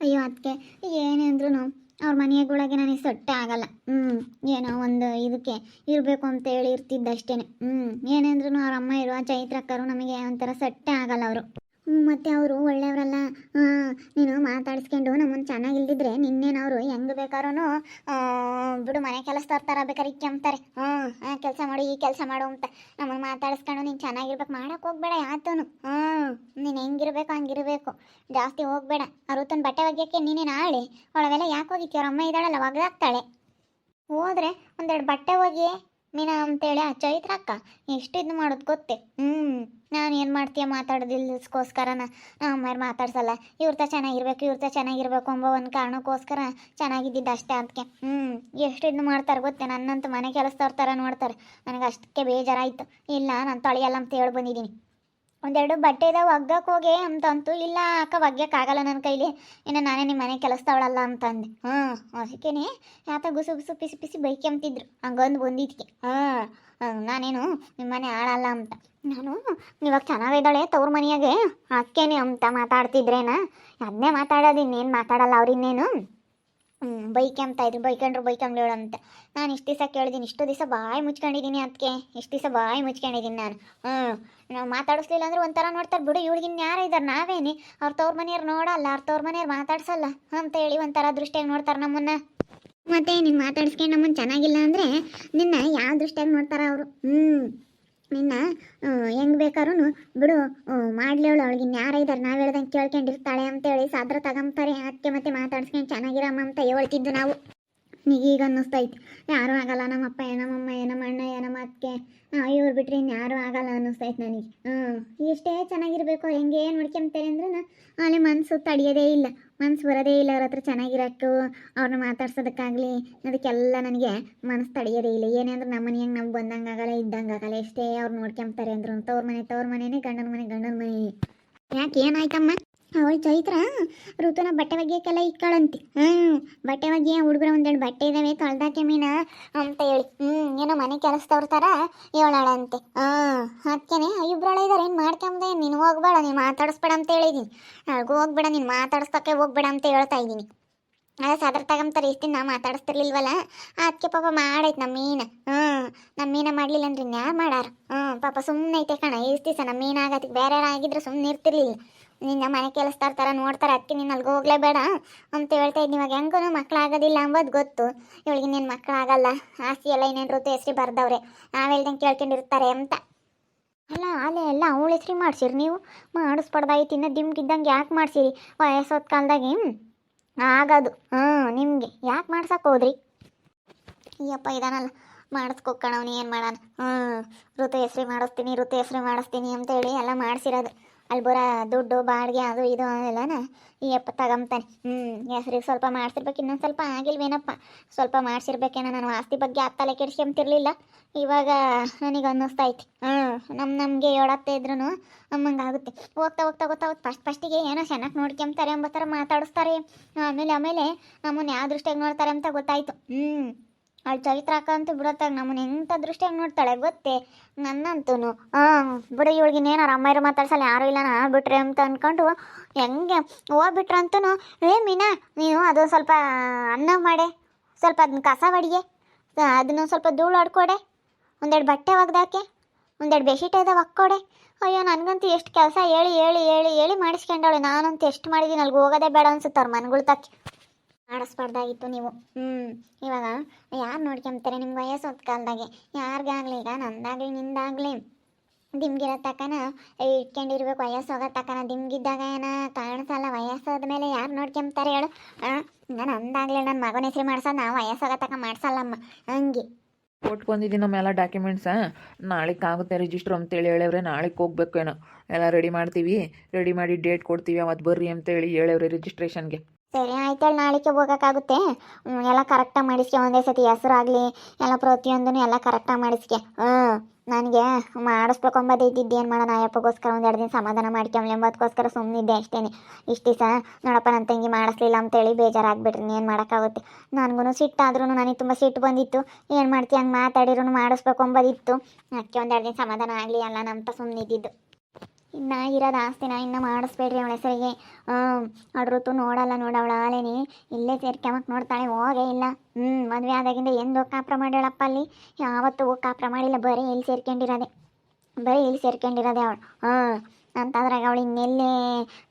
ಅಯ್ಯೋ ಅದಕ್ಕೆ ಏನೇಂದ್ರೂ ಅವ್ರ ಮನೆಯೊಳಗೆ ನನಗೆ ಸೊಟ್ಟೆ ಆಗಲ್ಲ. ಹ್ಞೂ ಏನೋ ಒಂದು ಇದಕ್ಕೆ ಇರಬೇಕು ಅಂತ ಹೇಳಿ ಇರ್ತಿದ್ದಷ್ಟೇ ಹ್ಞೂ ಏನೇಂದ್ರೂ ಅವ್ರ ಅಮ್ಮ ಇರುವ ಚೈತ್ರಕ್ಕರು ನಮಗೆ ಒಂಥರ ಸೊಟ್ಟೆ ಆಗಲ್ಲ ಅವರು. ಮತ್ತು ಅವರು ಒಳ್ಳೆಯವರಲ್ಲ. ನೀನು ಮಾತಾಡಿಸ್ಕೊಂಡು ನಮ್ಮನ್ನು ಚೆನ್ನಾಗಿಲ್ದಿದ್ರೆ ನಿನ್ನೇನು ಅವರು ಹೆಂಗೆ ಬೇಕಾದ್ರೂ ಬಿಡು, ಮನೆ ಕೆಲಸ ಥರ ಬೇಕಾದ್ರೆ ಕೆಂಪ್ತಾರೆ ಹ್ಞೂ ಕೆಲಸ ಮಾಡು, ಈ ಕೆಲಸ ಮಾಡು ಅಂತ. ನಮ್ಮನ್ನು ಮಾತಾಡಿಸ್ಕೊಂಡು ನೀನು ಚೆನ್ನಾಗಿರ್ಬೇಕು, ಮಾಡೋಕೆ ಹೋಗ್ಬೇಡ ಯಾತನು. ಹ್ಞೂ ನೀನು ಹೆಂಗಿರ್ಬೇಕು, ಹಂಗಿರಬೇಕು. ಜಾಸ್ತಿ ಹೋಗ್ಬೇಡ. ತನ್ನ ಬಟ್ಟೆ ಒಗ್ಯಕ್ಕೆ ನೀನೇನು ಆಳಿ ಅವಳವೆಲ್ಲ ಯಾಕೆ ಹೋಗಿತ್ತು ಅವ್ರ ಅಮ್ಮ ಇದ್ದಾಳಲ್ಲ, ಒಗ್ದಾಕ್ತಾಳೆ. ಹೋದರೆ ಒಂದೆರಡು ಬಟ್ಟೆ ಒಗಿ ಮೀನಾ ಅಂತೇಳಿ, ಆ ಚೈತ್ರ ಅಕ್ಕ ಎಷ್ಟು ಇದು ಮಾಡೋದು ಗೊತ್ತೆ? ಹ್ಞೂ ನಾನು ಏನು ಮಾಡ್ತೀಯ ಮಾತಾಡೋದಿಲ್ಲಸ್ಕೋಸ್ಕರನ ಅಮ್ಮ ಮಾತಾಡ್ಸಲ್ಲ. ಇವ್ರತ ಚೆನ್ನಾಗಿರ್ಬೇಕು ಇವ್ರತ ಚೆನ್ನಾಗಿರ್ಬೇಕು ಎಂಬ ಒಂದು ಕಾರಣಕ್ಕೋಸ್ಕರ ಚೆನ್ನಾಗಿದ್ದಿದ್ದು ಅಷ್ಟೇ ಅದಕ್ಕೆ ಹ್ಞೂ ಎಷ್ಟು ಇದು ಮಾಡ್ತಾರೆ ಗೊತ್ತೇ? ನನ್ನಂತೂ ಮನೆ ಕೆಲಸದವ್ರ ಥರ ನೋಡ್ತಾರೆ. ನನಗೆ ಅಷ್ಟಕ್ಕೆ ಬೇಜಾರಾಯಿತು. ಇಲ್ಲ, ನಾನು ತೊಳೆಯಲ್ಲ ಅಂತ ಹೇಳಿ ಬಂದಿದ್ದೀನಿ ಒಂದೆರಡು ಬಟ್ಟೆ ಇದಾವೆ ಒಗ್ಗಕ್ಕೆ ಹೋಗಿ ಅಂತ ಅಂತು ಇಲ್ಲ ಅಕ್ಕ ಒಗ್ಯಕ್ಕಾಗಲ್ಲ ನನ್ನ ಕೈಲಿ, ಇನ್ನು ನಾನೇ ನಿಮ್ಮ ಮನೆ ಕೆಲಸದವಳಲ್ಲ ಅಂತಂದೆ. ಹಾಂ, ಅದಕ್ಕೇನೆ ಯಾತ ಗುಸು ಗುಸು ಪಿಸಿ ಪಿಸಿ ಬೈಕೆಂತಿದ್ರು ಹಂಗೊಂದು ಬಂದಿದ್ಕೆ. ಹಾಂ ನಾನೇನು ನಿಮ್ಮ ಮನೆ ಆಳಲ್ಲ ಅಂತ. ನಾನು ಇವಾಗ ಚೆನ್ನಾಗಿದ್ದಾಳೆ ತವ್ರ ಮನೆಯಾಗೆ. ಅಕ್ಕೇನೆ ಅಂತ ಮಾತಾಡ್ತಿದ್ರೇನ? ಅದನ್ನೇ ಮಾತಾಡೋದು, ಇನ್ನೇನು ಮಾತಾಡಲ್ಲ ಅವ್ರಿನ್ನೇನು ಹ್ಞೂ ಬೈಕೆಂತ ಇದ್ರು ಬೈಕಂ ಹೇಳೋ ಅಂತ. ನಾನು ಇಷ್ಟು ದಿವಸ ಕೇಳಿದ್ದೀನಿ ಇಷ್ಟು ದಿವಸ ಬಾಯಿ ಮುಚ್ಕೊಂಡಿದ್ದೀನಿ ಅದಕ್ಕೆ ಇಷ್ಟು ದಿವಸ ಬಾಯಿ ಮುಚ್ಕೊಂಡಿದ್ದೀನಿ ನಾನು. ಹ್ಞೂ ನಾವು ಮಾತಾಡಿಸ್ಲಿಲ್ಲ ಅಂದ್ರೆ ಒಂಥರ ನೋಡ್ತಾರೆ ಬಿಡು, ಇವಳಿಗಿನ್ ಯಾರು ಇದ್ದಾರೆ ನಾವೇನೆ? ಅವ್ರ ತವ್ರ ಮನೆಯವ್ರು ನೋಡಲ್ಲ, ಅವ್ರ ತವ್ರ ಮನೆಯವ್ರು ಮಾತಾಡ್ಸಲ್ಲ. ಅಂತ ಹೇಳಿ ಒಂಥರ ದೃಷ್ಟಿಯಾಗಿ ನೋಡ್ತಾರೆ ನಮ್ಮನ್ನ. ಮತ್ತೆ ನೀನು ಮಾತಾಡಿಸ್ಕೊಂಡು ನಮ್ಮನ್ನು ಚೆನ್ನಾಗಿಲ್ಲ ಅಂದರೆ ನಿನ್ನ ಯಾವ ದೃಷ್ಟಿಯಾಗಿ ನೋಡ್ತಾರೆ ಅವರು? ಹ್ಞೂ ನಿನ್ನ ಹೆಂಗ್ ಬೇಕಾದ್ರೂ ಬಿಡು. ಮಾಡ್ಲಿ ಅವಳು, ಅವಳಿಗೆ ಯಾರ ಇದ್ದಾರೆ ನಾವು ಹೇಳ್ದಂಗೆ ಕೇಳ್ಕೊಂಡಿರ್ತಾಳೆ ಅಂತೇಳಿ ಸಾದ್ರ ತಗೊಂತಾರೆ ಅತ್ತೆ ಮತ್ತೆ ಮಾತಾಡ್ಸ್ಕೊಂಡು ಚೆನ್ನಾಗಿರಮ್ಮ ಅಂತ ಹೇಳ್ತಿದ್ದು ನಾವು. ಈಗ ಅನ್ನಿಸ್ತೈತಿ ಯಾರೂ ಆಗಲ್ಲ, ನಮ್ಮಪ್ಪ ಏನಮ್ಮಮ್ಮ ಏನಮ್ಮ ಅಣ್ಣ ಏನಮ್ಮ ಅತ್ತಿಗೆ ಇವ್ರು ಬಿಟ್ರೆ ಇನ್ಯಾರೂ ಆಗಲ್ಲ ಅನ್ನಿಸ್ತೈತೆ ನನಗೆ. ಹ್ಞೂ ಇಷ್ಟೇ ಚೆನ್ನಾಗಿರ್ಬೇಕು, ಹೆಂಗೆ ನೋಡ್ಕೊಂತಾರೆ ಅಂದ್ರೆ ಅಲ್ಲಿ ಮನಸ್ಸು ತಡೆಯೋದೇ ಇಲ್ಲ. ಮನಸ್ಸು ಬರೋದೇ ಇಲ್ಲ, ಅವ್ರ ಹತ್ರ ಚೆನ್ನಾಗಿರೋಕ್ಕೂ ಅವ್ರನ್ನ ಮಾತಾಡ್ಸೋದಕ್ಕಾಗಲಿ, ಅದಕ್ಕೆಲ್ಲ ನನಗೆ ಮನಸ್ಸು ತಡೆಯೋದೇ ಇಲ್ಲ. ಏನೇ ಅಂದ್ರೆ ನಮ್ಮ ಮನೆಯಂಗೆ ನಾವು ಬಂದಂಗೆ ಆಗಲ್ಲ, ಇದ್ದಂಗೆ ಆಗಲ್ಲ, ಎಷ್ಟೇ ಅವ್ರು ನೋಡ್ಕೊಂತಾರೆ ಅಂದ್ರು ತವ್ರ ಮನೆ, ತವ್ರ ಮನೆನೇ ಗಂಡನ ಮನೆ ಗಂಡನ ಮನೆ. ಯಾಕೆ, ಏನಾಯ್ತಮ್ಮ? ಅವಳು ಚೈತ್ರ, ಋತುನ ಬಟ್ಟೆ ಒಗ್ಯಕ್ಕೆಲ್ಲ ಇಕ್ಕಳಂತೆ. ಹ್ಞೂ ಬಟ್ಟೆ ಒಗ್ಗಿ ಹುಡುಗರ ಒಂದೆರಡು ಬಟ್ಟೆ ಇದಾವೆ, ತೊಳ್ದಾಕೆ ಮೀನ ಅಂತ ಹೇಳಿ. ಹ್ಞೂ ಏನೋ ಮನೆ ಕೆಲಸದವ್ರ ಥರ ಹೇಳಾಳಂತೆ. ಹಾಂ ಅದಕ್ಕೇನೆ ಇಬ್ಬರೊಳ ಇದಾರೆ, ಏನು ಮಾಡ್ಕೊಂಬೆ ನೀನು ಹೋಗ್ಬೇಡ, ನೀನು ಮಾತಾಡಿಸ್ಬೇಡ ಅಂತ ಹೇಳಿದ್ದೀನಿ ಅಳ್ಗೂ ಹೋಗ್ಬೇಡ, ನೀನು ಮಾತಾಡ್ಸೋಕ್ಕೆ ಹೋಗ್ಬೇಡ ಅಂತ ಹೇಳ್ತಾ ಇದ್ದೀನಿ. ಅದೇ ಸದರ್ ತಗೊಂತಾರೆ ಇಷ್ಟು ನಾ ಮಾತಾಡಿಸ್ತಿರ್ಲಿಲ್ವಲ್ಲ? ಅದಕ್ಕೆ ಪಾಪ ಮಾಡೈತೆ ನಮ್ಮ ಮೀನ. ಹ್ಞೂ ನಮ್ಮ ಮೀನ ಮಾಡಲಿಲ್ಲ ಅಂದ್ರೆ ಇನ್ಯಾರು ಮಾಡಾರ? ಹ್ಞೂ ಪಾಪ ಸುಮ್ಮನೆ ಐತೆ ಕಣ, ಇಷ್ಟು ದಿವಸ ನಮ್ಮ ಮೀನ ಆಗತ್ತಿಗೆ ಬೇರೆ ಆಗಿದ್ರೆ ಸುಮ್ಮನೆ ಇರ್ತಿರ್ಲಿಲ್ಲ ನಿನ್ನ ಮನೆ ಕೆಲಸದಾರ ಥರ ನೋಡ್ತಾರೆ ಅದಕ್ಕೆ ನೀನು ಅಲ್ಲಿಗೆ ಹೋಗ್ಲೇಬೇಡ ಅಂತ ಹೇಳ್ತಾ ಇದ್ದೀನಿ ಇವಾಗ ಹೆಂಗೂ ಮಕ್ಕಳಾಗೋದಿಲ್ಲ ಅಂಬೋದು ಗೊತ್ತು. ಇವಳಿಗೆ ಮಕ್ಳು ಮಕ್ಕಳಾಗಲ್ಲ ಆಸ್ತಿ ಎಲ್ಲ ಇನ್ನೇನು ಋತು ಹೆಸ್ರಿ ಬರ್ದವ್ರೆ. ನಾವು ಹೇಳ್ದಂಗೆ ಕೇಳ್ಕೊಂಡಿರ್ತಾರೆ ಅಂತ. ಅಲ್ಲ ಅಲ್ಲೇ ಎಲ್ಲ ಅವಳ ಹೆಸ್ರಿ ಮಾಡ್ಸಿರಿ ನೀವು? ಮಾಡಿಸ್ಬಾರ್ದಾಗಿ ಇನ್ನು ದಿಮ್ಗಿದ್ದಂಗೆ ಯಾಕೆ ಮಾಡ್ಸಿರಿ? ವಯಸ್ಸೋದ ಕಾಲದಾಗೆ ಆಗೋದು. ಹಾಂ, ನಿಮಗೆ. ಯಾಕೆ ಮಾಡ್ಸಕ್ಕೆ ಹೋದ್ರಿ? ಅಯ್ಯಪ್ಪ, ಇದಾನಲ್ಲ. ಮಾಡಿಸ್ಕೊಕ್ಕಣ ಅವ್ನು ಏನು ಮಾಡೋಣ ಹ್ಞೂ ಋತು ಹೆಸ್ರಿ ಮಾಡಿಸ್ತೀನಿ ಋತು ಹೆಸ್ರಿ ಮಾಡಿಸ್ತೀನಿ ಅಂತೇಳಿ ಎಲ್ಲ ಮಾಡಿಸಿರೋದು. ಅಲ್ಲಿ ಬರೋ ದುಡ್ಡು, ಬಾಡಿಗೆ ಅದು ಇದು ಎಲ್ಲನ ಈ ಅಪ್ಪ ತಗೊಂತಾನೆ ಹ್ಞೂ ಹೆಸ್ರಿಗೆ ಸ್ವಲ್ಪ ಮಾಡಿಸಿರ್ಬೇಕು, ಇನ್ನೊಂದು ಸ್ವಲ್ಪ ಆಗಿಲ್ವೇನಪ್ಪ? ಸ್ವಲ್ಪ ಮಾಡಿಸಿರ್ಬೇಕೇನೋ, ನಾನು ಆಸ್ತಿ ಬಗ್ಗೆ ಆ ತಲೆ ಕೆಡ್ಸ್ಕೊಂತಿರ್ಲಿಲ್ಲ ಇವಾಗ ನನಗೆ ಅನ್ನಿಸ್ತಾ ಐತಿ ಹ್ಞೂ ನಮ್ಮ ನಮಗೆ ಹೇಳತ್ತೆ ಇದ್ರೂ ಅಮ್ಮಂಗೆ ಆಗುತ್ತೆ. ಹೋಗ್ತಾ ಹೋಗ್ತಾ ಗೊತ್ತಾ ಹೋಗ್ತಾ ಫಸ್ಟ್ ಫಸ್ಟಿಗೆ ಏನೋ ಚೆನ್ನಾಗಿ ನೋಡ್ಕೊಂತಾರೆ ಎಂಬ ಥರ ಮಾತಾಡಿಸ್ತಾರೆ. ಆಮೇಲೆ ಆಮೇಲೆ ನಮ್ಮನ್ನು ಯಾವ ದೃಷ್ಟಿಯಾಗಿ ನೋಡ್ತಾರೆ ಅಂತ ಗೊತ್ತಾಯಿತು. ಹ್ಞೂ ಅವಳು ಚೈತ್ರ ಅಕ್ಕ ಅಂತೂ ಬಿಡತ್ತಾಗ ನಮ್ಮನ್ನ ಎಂಥ ದೃಷ್ಟಿಯಾಗಿ ನೋಡ್ತಾಳೆ ಗೊತ್ತೇ? ನನ್ನಂತೂ ಹಾಂ ಬಿಡು, ಇವಳಿಗೆ ಏನಾರು ಅಮ್ಮಯ್ಯರು ಮಾತಾಡ್ಸಲ್ಲ ಯಾರು ಇಲ್ಲ, ನಾ ಬಿಟ್ರೆ ಅಂತ ಅಂದ್ಕೊಂಡು ಹೆಂಗೆ ಹೋಗ್ಬಿಟ್ರಂತೂ ಏ ಮೀನಾ, ನೀನು ಅದು ಸ್ವಲ್ಪ ಅನ್ನ ಮಾಡೆ, ಸ್ವಲ್ಪ ಅದನ್ನ ಕಸ ಬಡಿಗೆ ಅದನ್ನು ಸ್ವಲ್ಪ ಧೂಳು ಹೊಡ್ಕೊಡೆ ಒಂದೆರಡು ಬಟ್ಟೆ ಒಗ್ದಾಕೆ, ಒಂದೆರಡು ಬೆಡ್ಶೀಟ್ ಇದಾವೆ ಹಾಕ್ಕೊಡೆ ಅಯ್ಯೋ, ನನಗಂತೂ ಎಷ್ಟು ಕೆಲಸ ಹೇಳಿ ಹೇಳಿ ಹೇಳಿ ಹೇಳಿ ಮಾಡಿಸ್ಕೊಂಡವಳೆ. ನಾನಂತೂ ಎಷ್ಟು ಮಾಡಿದ್ದೀನಿ ಅಲ್ಲಿಗೆ ಹೋಗೋದೇ ಬೇಡ ಅನ್ಸುತ್ತೆ ಅವ್ರ ಮನೆಗಳು ತಕ್ಕಿ ಮಾಡಿಸ್ಬಾರ್ದಾಗಿತ್ತು ನೀವು. ಹ್ಞೂ ಇವಾಗ ಯಾರು ನೋಡ್ಕೊಂತಾರೆ ನಿಮ್ಮ ವಯಸ್ಸು ಹೊತ್ತು ಕಾಲದಾಗೆ? ಯಾರಿಗಾಗಲಿ ಈಗ? ನಂದಾಗಲಿ, ನಿಂದಾಗಲಿ. ದಿಮ್ಗಿರೋ ತಕನ ಇಟ್ಕೊಂಡಿರ್ಬೇಕು, ವಯಸ್ಸು ಹೋಗೋ ತಕ್ಕನ ದಿಮ್ಗಿದ್ದಾಗ ಏನ ಕಾಣಿಸಲ್ಲ, ವಯಸ್ಸಾದ ಮೇಲೆ ಯಾರು ನೋಡ್ಕೊಂತಾರೆ ಹೇಳು. ನಾನು ಅಂದಾಗಲಿ ನನ್ನ ಮಗನ ಹೆಸರು ಮಾಡ್ಸೋದು ನಾವು ವಯಸ್ಸಾಗೋ ತಕ ಮಾಡ್ಸಲ್ಲಮ್ಮ. ಹಂಗೆ. ಕೊಟ್ಕೊಂಡಿದ್ದೀನಿ ನಮ್ಮೆಲ್ಲ ಡಾಕ್ಯುಮೆಂಟ್ಸ ನಾಳೆಗೆ ಆಗುತ್ತೆ ರಿಜಿಸ್ಟ್ರ್ ಅಂತೇಳಿ ಹೇಳವ್ರೆ ನಾಳೆಗೆ ಹೋಗ್ಬೇಕೇನೋ ಎಲ್ಲ ರೆಡಿ ಮಾಡ್ತೀವಿ. ರೆಡಿ ಮಾಡಿ ಡೇಟ್ ಕೊಡ್ತೀವಿ ಅವತ್ತು ಬರ್ರಿ ಅಂತೇಳಿ ಹೇಳವ್ರೆ ರಿಜಿಸ್ಟ್ರೇಷನ್ಗೆ ಸರಿ ಆಯ್ತೇಳಿ ನಾಳೆಗೆ ಹೋಗೋಕ್ಕಾಗುತ್ತೆ? ಎಲ್ಲ ಕರೆಕ್ಟಾಗಿ ಮಾಡಿಸ್ಕೆ, ಒಂದೇ ಸತಿ ಹೆಸರಾಗಲಿ ಎಲ್ಲ ಪ್ರತಿಯೊಂದನ್ನು ಎಲ್ಲ ಕರೆಕ್ಟಾಗಿ ಮಾಡಿಸ್ಕೆ. ಹ್ಞೂ ನನಗೆ ಮಾಡಿಸ್ಬೇಕು ಇದ್ದಿದ್ದು, ಏನು ಮಾಡೋಣ, ಅಯ್ಯಪ್ಪಗೋಸ್ಕರ ಒಂದೆರಡು ದಿನ ಸಮಾಧಾನ ಮಾಡ್ಕೊಂಬ್ಲಿ ಎಂಬದಕ್ಕೋಸ್ಕರ ಸುಮ್ಮನಿದ್ದೆ ಅಷ್ಟೇ ಇಷ್ಟು ದಿವಸ, ನೋಡಪ್ಪ ನನ್ನ ತಂಗಿ ಮಾಡಿಸ್ಲಿಲ್ಲ ಅಂತೇಳಿ ಬೇಜಾರಾಗ್ಬಿಟ್ರಿ ಏನು ಮಾಡೋಕ್ಕಾಗುತ್ತೆ? ನನಗೂ ಸಿಟ್ಟಾದ್ರೂ ನನಗೆ ತುಂಬ ಸಿಟ್ಟು ಬಂದಿತ್ತು. ಏನು ಮಾಡ್ತೀಯ ಹಂಗೆ ಮಾತಾಡಿರೂ ಮಾಡಿಸ್ಬೇಕು ಅಂಬೋದಿತ್ತು ಅದಕ್ಕೆ ಒಂದೆರಡು ದಿನ ಸಮಾಧಾನ ಆಗಲಿ ಅಲ್ಲ ಅಂತ ಸುಮ್ಮನಿದ್ದಿದ್ದು ಇನ್ನು ಇರೋದು ಆಸ್ತಿನ ಇನ್ನು ಮಾಡಿಸ್ಬೇಡ್ರಿ ಅವಳ ಹೆಸರಿಗೆ. ಋತು ನೋಡಲ್ಲ ನೋಡವಳ ಆಲೇನಿ. ಇಲ್ಲೇ ಸೇರ್ಕೊಂಬಕ್ಕೆ ನೋಡ್ತಾಳೆ, ಹೋಗೇ ಇಲ್ಲ. ಹ್ಞೂ ಮದುವೆ ಆದಾಗಿಂದ ಎಂದು ಕಾಪ್ರ ಮಾಡ್ಯಾಳಪ್ಪ ಅಲ್ಲಿ? ಯಾವತ್ತೂ ಕಾಪ್ರ ಮಾಡಿಲ್ಲ, ಬರೀ ಇಲ್ಲಿ ಸೇರ್ಕೊಂಡಿರೋದೆ. ಬರೀ ಇಲ್ಲಿ ಸೇರ್ಕೊಂಡಿರೋದೆ ಅವಳು. ಹಾಂ, ಅಂತಂದ್ರಾಗ ಅವಳು ಇನ್ನೆಲ್ಲೇ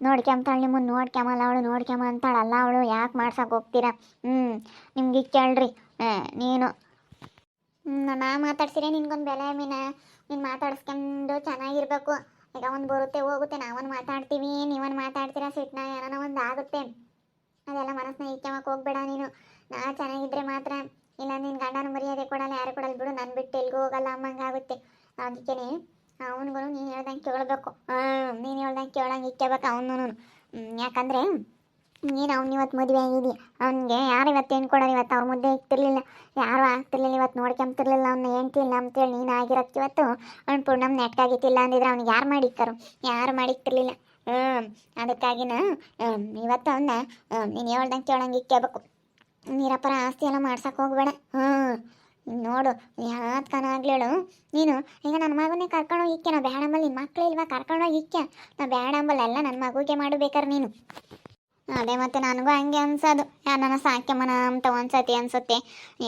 ನೋಡ್ಕೊಂತಾಳೆ ನಿಮ್ಮನ್ನು ನೋಡ್ಕೊಂಬಲ್ಲ ಅವಳು, ನೋಡ್ಕೊಂಬ ಅಂತಾಳಲ್ಲ ಅವಳು. ಯಾಕೆ ಮಾಡ್ಸಕ್ಕೆ ಹೋಗ್ತೀರಾ? ಹ್ಞೂ ನಿಮ್ಗೆ ಕೇಳ್ರಿ. ನೀನು. ನಾ ಮಾತಾಡ್ಸಿರೇ ನಿನ್ಗೊಂದು ಬೆಲೆ ಮೀನ? ನೀನು ಮಾತಾಡ್ಸ್ಕೊಂಡು ಚೆನ್ನಾಗಿರ್ಬೇಕು. ಈಗ ಒಂದು ಬರುತ್ತೆ, ಹೋಗುತ್ತೆ ನಾವೊಂದು ಮಾತಾಡ್ತೀವಿ ನೀವೊಂದು ಮಾತಾಡ್ತೀರಾ, ಸಿಟ್ನ ಏನೋ ಒಂದು ಆಗುತ್ತೆ. ಅದೆಲ್ಲ ಮನಸ್ಸನ್ನ ಇಕ್ಕಮಕ್ ಹೋಗ್ಬೇಡ ನೀನು. ನಾ ಚೆನ್ನಾಗಿದ್ರೆ ಮಾತ್ರ. ಇಲ್ಲ ನಿನ್ನ ಗಂಡನ ಮರ್ಯಾದೆ ಕೊಡಲ್ಲ, ಯಾರು ಕೊಡಲ್ಲ ಬಿಡು ನನ್ನ ಬಿಟ್ಟು ಎಲ್ಗೂ ಹೋಗಲ್ಲ ಅಮ್ಮಂಗಾಗುತ್ತೆ ಅದಕ್ಕೇನೆ ಅವನಿಗೂ ನೀನು ಹೇಳ್ದಂಗೆ ಕೇಳಬೇಕು. ನೀನು ಹೇಳ್ದಂಗೆ ಕೇಳಂಗೆ ಇಕ್ಕಬೇಕು ಅವನು ಯಾಕಂದರೆ ನೀನು ಅವ್ನು ಇವತ್ತು ಮದುವೆ ಆಗಿದ್ದಿ ಅವ್ನಿಗೆ ಯಾರು ಇವತ್ತು ಏನು ಕೊಡೋರು ಇವತ್ತು ಅವ್ರ ಮುದ್ದೆ ಇಕ್ತಿರ್ಲಿಲ್ಲ ಯಾರು ಆಗ್ತಿರ್ಲಿಲ್ಲ ಇವತ್ತು ನೋಡ್ಕೊಂತಿರ್ಲಿಲ್ಲ ಅವ್ನ ಹೆಂಡ್ತಿಲ್ಲ ಅಂತೇಳಿ ನೀನು ಆಗಿರೋಕ್ಕೆ ಇವತ್ತು. ಅವ್ನು ಪೂರ್ಣಮ್ ನೆಟ್ಕಾಗಿತ್ತಿಲ್ಲ ಅಂದಿದ್ರೆ ಅವ್ನಿಗೆ ಯಾರು ಮಾಡಿಕ್ಕಾರು? ಯಾರು ಮಾಡಿಕ್ತಿರ್ಲಿಲ್ಲ? ಹ್ಞೂ ಅದಕ್ಕಾಗಿನ ಇವತ್ತು ಅವನ್ನ ನೀನು ಹೇಳ್ದಂಗೆ ಕೇಳಂಗೆ ಇಕ್ಕಬೇಕು ನೀರಪ್ಪರ ಆಸ್ತಿ ಎಲ್ಲ ಮಾಡ್ಸಕ್ಕೆ ಹೋಗ್ಬೇಡ. ಹ್ಞೂ ನೋಡು, ಯಾತ್ ಕನಾಗ್ಲೇಳು ನೀನು, ಈಗ ನನ್ನ ಮಗನೇ ಕರ್ಕೊಂಡೋಗಿ ಇಕ್ಕೆ ನಾ ಬ್ಯಾಡಂಬಲ್ ನಿನ್ನ ಮಕ್ಳು ಇಲ್ವಾ? ಕರ್ಕೊಂಡೋಗಿ ಇಕ್ಕೆ ನಾ ಬ್ಯಾಡಂಬಲ್ ಎಲ್ಲ ನನ್ನ ಮಗುಗೆ ಮಾಡಬೇಕಾರೆ ನೀನು. ಅದೇ ಮತ್ತೆ ನನಗೂ ಹಂಗೆ ಅನ್ಸೋದು. ಯಾರನ್ನ ಸಾಕ್ಯಮ್ಮನ ಅಂತ ಒಂದ್ಸತಿ ಅನ್ಸುತ್ತೆ.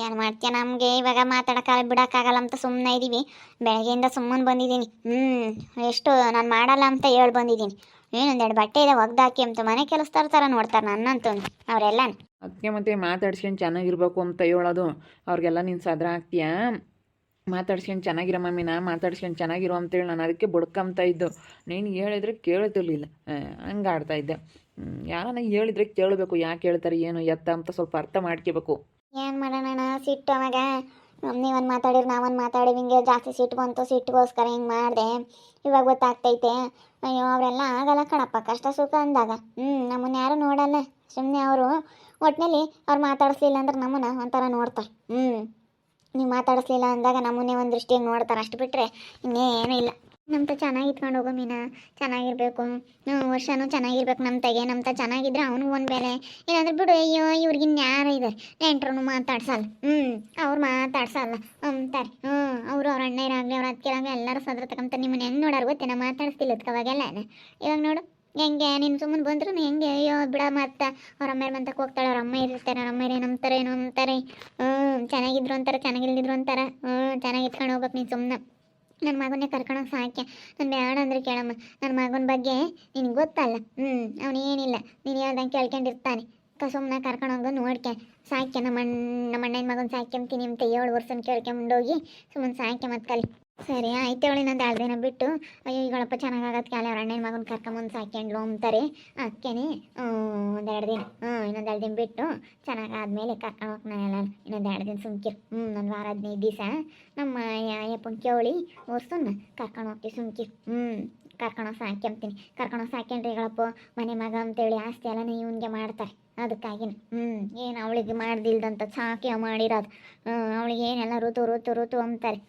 ಏನು ಮಾಡ್ತೀಯ ನಮಗೆ? ಇವಾಗ ಮಾತಾಡೋಕ್ಕಾಗಲ್ಲ, ಬಿಡೋಕ್ಕಾಗಲ್ಲ ಅಂತ ಸುಮ್ಮನೆ ಇದ್ದೀವಿ ಬೆಳಗ್ಗೆಯಿಂದ ಸುಮ್ಮನೆ ಬಂದಿದ್ದೀನಿ. ಹ್ಞೂ ಎಷ್ಟು ನಾನು ಮಾಡಲ್ಲ ಅಂತ ಹೇಳಿ ಬಂದಿದ್ದೀನಿ. ಏನೊಂದೆರಡು ಬಟ್ಟೆ ಇದೆ ಒಗ್ದಾಕಿ ಅಂತ ಮನೆ ಕೆಲಸ ಥರ ನೋಡ್ತಾರೆ ನನ್ನಂತೂ. ಅವರೆಲ್ಲ ಅದಕ್ಕೆ ಮತ್ತೆ ಮಾತಾಡ್ಸ್ಕೊಂಡು ಚೆನ್ನಾಗಿರ್ಬೇಕು ಅಂತ ಹೇಳೋದು. ಅವ್ರಿಗೆಲ್ಲ ನೀನು ಸದ್ರ ಆಗ್ತೀಯಾ? ಮಾತಾಡ್ಸ್ಕೊಂಡು ಚೆನ್ನಾಗಿರೋ ಮಮ್ಮಿನ? ಮಾತಾಡ್ಸ್ಕೊಂಡು ಚೆನ್ನಾಗಿರೋ ಅಂತೇಳಿ ನಾನು ಅದಕ್ಕೆ ಬುಡ್ಕೊಂತ ಇದ್ದು. ನೀನು ಹೇಳಿದ್ರೆ ಕೇಳ್ತಿರ್ಲಿಲ್ಲ. ಹಂಗೆ ಆಡ್ತಾ ಯಾರನ್ನ ಹೇಳಿದ್ರೆ ಕೇಳಬೇಕು, ಯಾಕೆ ಹೇಳ್ತಾರೆ, ಏನು, ಎತ್ತ ಅಂತ ಸ್ವಲ್ಪ ಅರ್ಥ ಮಾಡ್ಕೋಬೇಕು. ಏನು ಮಾಡೋಣ ಸಿಟ್ಟು ಅವಾಗ. ನೀವೊಂದು ಮಾತಾಡಿರಿ, ನಾವೊಂದು ಮಾತಾಡಿ ಹಿಂಗೆ ಜಾಸ್ತಿ ಸಿಟ್ಟು ಬಂತು, ಸಿಟ್ಟಿಗೋಸ್ಕರ ಹಿಂಗೆ ಮಾಡಿದೆ. ಇವಾಗ ಗೊತ್ತಾಗ್ತೈತೆ. ಅಯ್ಯೋ, ಅವರೆಲ್ಲ ಆಗಲ್ಲ ಕಣಪ್ಪ, ಕಷ್ಟ ಸುಖ ಅಂದಾಗ. ಹ್ಞೂ ನಮ್ಮನ್ನ ಯಾರು ನೋಡಲ್ಲ ಸುಮ್ಮನೆ ಅವರು. ಒಟ್ನಲ್ಲಿ ಅವ್ರು ಮಾತಾಡಿಸ್ಲಿಲ್ಲ ಅಂದ್ರೆ ನಮ್ಮನ್ನ ಒಂಥರ ನೋಡ್ತಾರೆ. ಹ್ಞೂ ನೀವು ಮಾತಾಡಿಸ್ಲಿಲ್ಲ ಅಂದಾಗ ನಮ್ಮನ್ನೇ ಒಂದು ದೃಷ್ಟಿಯಿಂದ ನೋಡ್ತಾರೆ. ಅಷ್ಟು ಬಿಟ್ಟರೆ ಇನ್ನೇನೂ ಇಲ್ಲ. ನಮ್ತ ಚೆನ್ನಾಗಿ ಇಟ್ಕೊಂಡು ಹೋಗೋ ಮೀನ. ಚೆನ್ನಾಗಿರ್ಬೇಕು. ವರ್ಷನೂ ಚೆನ್ನಾಗಿರ್ಬೇಕು ನಮ್ಮ ತಗೆ ನಮ್ಮ ತ ಚೆನ್ನಾಗಿದ್ರೆ ಅವನಿಗೂ ಒಂದು ಬೆಲೆ. ಇಲ್ಲಾಂದ್ರೆ ಬಿಡು, ಅಯ್ಯೋ ಇವ್ರಿಗಿನ್ ಯಾರು ಇದೆ ನೆಂಟ್ರೂ ಮಾತಾಡ್ಸಲ್ಲ. ಹ್ಞೂ ಅವ್ರು ಮಾತಾಡ್ಸಲ್ಲ. ಅಂತಾರೆ ಹ್ಞೂ ಅವರು ಅವ್ರ ಅಣ್ಣರಾಗಲಿ ಅವ್ರ ಅತ್ತಿರಾಗಲಿ ಎಲ್ಲರೂ ಸದ್ರ ತಗೊಂತಾರೆ ನಿಮ್ಮನ್ನ ಹೆಂಗೆ ನೋಡೋರು ಗೊತ್ತೇನ ಮಾತಾಡಿಸ್ತಿಲ್ಲ ಅವಾಗೆಲ್ಲ ಇವಾಗ ನೋಡು, ಹೆಂಗೆ ನಿನ್ನ ಸುಮ್ಮನೆ ಬಂದ್ರು ಹೆಂಗೆ? ಅಯ್ಯೋ, ಬಿಡ ಮತ್ತೆ. ಅವ್ರ ಅಮ್ಮ ಮಂತಕ್ಕೆ ಹೋಗ್ತಾಳೆ, ಅವ್ರ ಅಮ್ಮ ಇರ್ತಾರೆ, ಅವ್ರ ಅಮ್ಮ ನಂಬ್ತಾರೆ ಏನೋ ಅಂತಾರೆ. ಹ್ಞೂ ಚೆನ್ನಾಗಿದ್ರು ಅಂತಾರೆ, ಚೆನ್ನಾಗಿಲ್ದಿದ್ರು ಅಂತಾರೆ. ಹ್ಞೂ ಚೆನ್ನಾಗಿ ಇಟ್ಕೊಂಡು ಹೋಗ್ಬೇಕು ನೀನು ಸುಮ್ಮನೆ ನನ್ನ ಮಗನೇ ಕರ್ಕೊಂಡೋಗಿ ಸಾಕ್ಯ. ನಾನು ಬೇಡ ಅಂದ್ರೆ ಕೇಳಮ್ಮ. ನನ್ನ ಮಗನ ಬಗ್ಗೆ ನಿನಗೆ ಗೊತ್ತಲ್ಲ. ಹ್ಞೂ ಅವನು ಏನಿಲ್ಲ. ನೀನು ಹೇಳ್ದಂಗೆ ಕೇಳ್ಕೊಂಡಿರ್ತಾನೆ. ಸುಮ್ಮನೆ ಕರ್ಕೊಂಡೋಗು ನೋಡ್ಕೆ ಸಾಕ್ಯ, ನಮ್ಮ ಅಣ್ಣ, ನಮ್ಮ ಅಣ್ಣನ ಮಗನ ಸಾಕ್ಯಂತೀನಿ ಅಂತ ಏಳು ವರ್ಷನ ಕೇಳ್ಕೊಂಡೋಗಿ ಸುಮ್ಮನೆ ಸಾಕ್ಯ ಮತ್ತೆ ಕಲಿ. ಸರಿ, ಆಯ್ತು ಅವಳು ಇನ್ನೊಂದು ಎರಡು ದಿನ ಬಿಟ್ಟು, ಅಯ್ಯೋ ಈಗಳಪ್ಪ ಚೆನ್ನಾಗಾಗತ್ತೆ ಕಾಲ, ಅವ್ರ ಅಣ್ಣನ ಮಗನ ಕರ್ಕೊಂಬಂದು ಸಾಕ್ಯಂಡ್ಲು ಅಂತಾರೆ. ಒಂದು ಎರಡು ದಿನ, ಹ್ಞೂ, ಇನ್ನೊಂದು ಎರಡು ದಿನ ಬಿಟ್ಟು ಚೆನ್ನಾಗಾದ್ಮೇಲೆ ಕರ್ಕೊಂಡು ಹೋಗಿ ನಾನು ಇನ್ನೊಂದು ಎರಡು ದಿನ ಸುಮ್ಕಿರು. ಹ್ಞೂ, ಒಂದು ವಾರ ಹದಿನೈದು ದಿವಸ, ನಮ್ಮ ಯಪ್ಪನ ಕೇಳಿ ಓರ್ಸನ್ನ ಕರ್ಕೊಂಡು ಹೋಗ್ತೀವಿ ಸುಮ್ಕಿರು. ಹ್ಞೂ, ಕರ್ಕೊಂಡು ಸಾಕ್ಯಂತೀನಿ ಕರ್ಕೊಂಡು ಸಾಕ್ಯಂಡ್ರಿ ಈಗಳಪ್ಪ ಮನೆ ಮಗ ಅಂತೇಳಿ ಆಸ್ತಿ ಎಲ್ಲ ಇವನಿಗೆ ಮಾಡ್ತಾರೆ ಅದಕ್ಕಾಗಿನ ಹ್ಞೂ, ಏನು ಅವಳಿಗೆ ಮಾಡ್ದಿಲ್ದಂತ ಸಾಕ್ಯ ಮಾಡಿರೋದು. ಅವಳಿಗೆ ಏನೆಲ್ಲ ಋತು ಋತು ಋತು ಅಂತಾರೆ.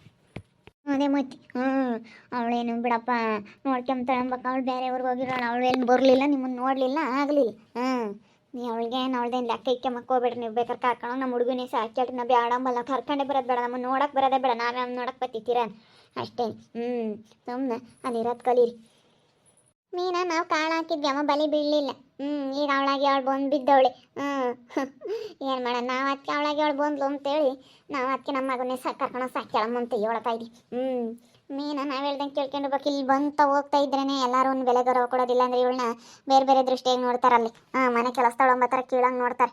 ಅದೇ ಮತ್ತೆ ಹ್ಞೂ ಅವಳೇನು ಬಿಡಪ್ಪ ನೋಡ್ಕೊಂತಾಳೆ ಅಂಬಕ್ಕ ಅವಳು ಬೇರೆ ಊರಿಗೆ ಹೋಗಿರೋಳು, ಅವಳು ಏನು ಬರಲಿಲ್ಲ ನಿಮ್ಮನ್ನು ನೋಡಲಿಲ್ಲ, ಆಗಲಿಲ್ಲ ಹ್ಞೂ ನೀ ಅವಳಿಗೆ ಅವಳ್ದೇನು ಲೆಕ್ಕ ಇಕ್ಕೆ ಮಕ್ಕೋಬೇಡ್ರಿ ನೀವು ಬೇಕಾದ್ರೆ ಕರ್ಕೊಂಡು ನಮ್ಮ ಹುಡುಗನೇ ಸಾಕಿ ನಾ ಬೇಡಂಬಲ್ಲ ಕರ್ಕೊಂಡೇ ಬರೋದು ಬೇಡ ನಮ್ಮನ್ನು ನೋಡಕ್ಕೆ ಬರೋದೇ ಬೇಡ, ನಾವೇ ನೋಡಕ್ಕೆ ಬತ್ತಿತ್ತೀರ ಅಷ್ಟೇ ಹ್ಞೂ ಸುಮ್ಮನೆ ಅಲ್ಲಿರೋದು ಕಲೀರಿ. ಮೀನ, ನಾವು ಕಾಳು ಹಾಕಿದ್ವಿ ಅಮ್ಮ ಬಲಿ ಬೀಳಲಿಲ್ಲ ಹ್ಞೂ ಈಗ ಅವಳಾಗಿ ಅವಳು ಬಂದು ಬಿದ್ದವಳೆ. ಹ್ಞೂ ಏನ್ ಮಾಡ ನಾವು ಅದಕ್ಕೆ ಅವಳಾಗಿ ಅವಳು ಬಂದ್ಲು ಅಂತೇಳಿ, ನಾವು ಅದಕ್ಕೆ ನಮ್ಮ ಮಗನೇ ಸಾಕು ಕರ್ಕೊಂಡು ಸಾಕ್ಯಾಳಮ್ಮ ಅಂತ ಹೇಳ್ತಾ ಇದ್ವಿ ಹ್ಮ್, ಮೀನ, ನಾವು ಹೇಳ್ದಂಗೆ ಕೇಳ್ಕೊಂಡು ಬಕ್ ಇಲ್ಲಿ ಬಂತ ಹೋಗ್ತಾ ಇದ್ರೇನೆ ಎಲ್ಲರೂ ಒಂದು ಬೆಲೆ ಗೌರವ ಕೊಡೋದಿಲ್ಲ ಅಂದ್ರೆ ಇವಳನ್ನ ಬೇರೆ ಬೇರೆ ದೃಷ್ಟಿಯಾಗಿ ನೋಡ್ತಾರಲ್ಲಿ. ಹಾಂ, ಮನೆ ಕೆಲಸದವಳು ಒಂಬತ್ತರ ಕೀಳಂಗೆ ನೋಡ್ತಾರೆ.